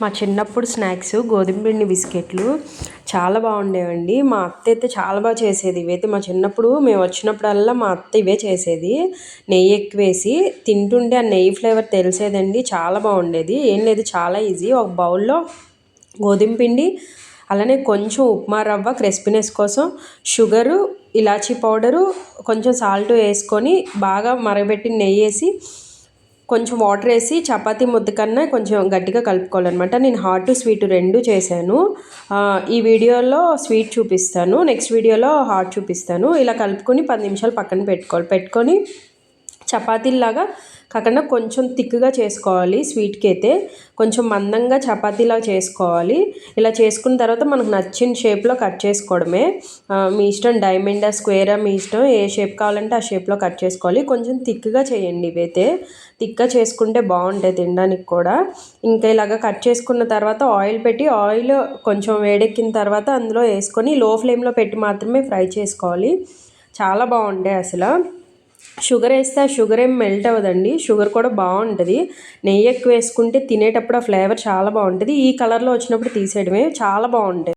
మా చిన్నప్పుడు స్నాక్స్ గోధుమ పిండి బిస్కెట్లు చాలా బాగుండేవండి. మా అత్త అయితే చాలా బాగా చేసేది ఇవైతే మా చిన్నప్పుడు మేము వచ్చినప్పుడల్లా మా అత్త ఇవే చేసేది. నెయ్యి ఎక్కువ వేసి తింటుంటే ఆ నెయ్యి ఫ్లేవర్ తెలిసేదండి. చాలా బాగుండేది. ఏం లేదు చాలా ఈజీ. ఒక బౌల్లో గోధుమ పిండి అలానే కొంచెం ఉప్మా రవ్వ క్రిస్పీనెస్ కోసం షుగరు ఇలాచీ పౌడరు కొంచెం సాల్ట్ వేసుకొని బాగా మరగబెట్టి నెయ్యి వేసి కొంచెం వాటర్ వేసి చపాతీ ముద్ద కన్నా కొంచెం గట్టిగా కలుపుకోవాలన్నమాట. నేను హాట్ స్వీట్ రెండు చేశాను. ఈ వీడియోలో స్వీట్ చూపిస్తాను. నెక్స్ట్ వీడియోలో హాట్ చూపిస్తాను. ఇలా కలుపుకొని పది నిమిషాలు పక్కన పెట్టుకోవాలి. పెట్టుకొని చపాతీలాగా కాకుండా కొంచెం థిక్గా చేసుకోవాలి స్వీట్కి అయితే కొంచెం మందంగా చపాతీలా చేసుకోవాలి. ఇలా చేసుకున్న తర్వాత మనకు నచ్చిన షేప్లో కట్ చేసుకోవడమే. మీ ఇష్టం డైమండ్ స్క్వేరా మీ ఇష్టం ఏ షేప్ కావాలంటే ఆ షేప్లో కట్ చేసుకోవాలి. కొంచెం థిక్గా చేయండి ఇవైతే. థిక్గా చేసుకుంటే బాగుంటాయి తినడానికి కూడా. ఇంకా ఇలాగ కట్ చేసుకున్న తర్వాత ఆయిల్ పెట్టి ఆయిల్ కొంచెం వేడెక్కిన తర్వాత అందులో వేసుకొని లో ఫ్లేమ్లో పెట్టి మాత్రమే ఫ్రై చేసుకోవాలి. చాలా బాగుంటాయి అసలు. షుగర్ వేస్తే ఆ షుగర్ ఏం మెల్ట్ అవ్వదండి. షుగర్ కూడా బాగుంటుంది. నెయ్యి ఎక్కువ వేసుకుంటే తినేటప్పుడు ఆ ఫ్లేవర్ చాలా బాగుంటుంది. ఈ కలర్లో వచ్చినప్పుడు తీసేయడమే చాలా బాగుంటుంది.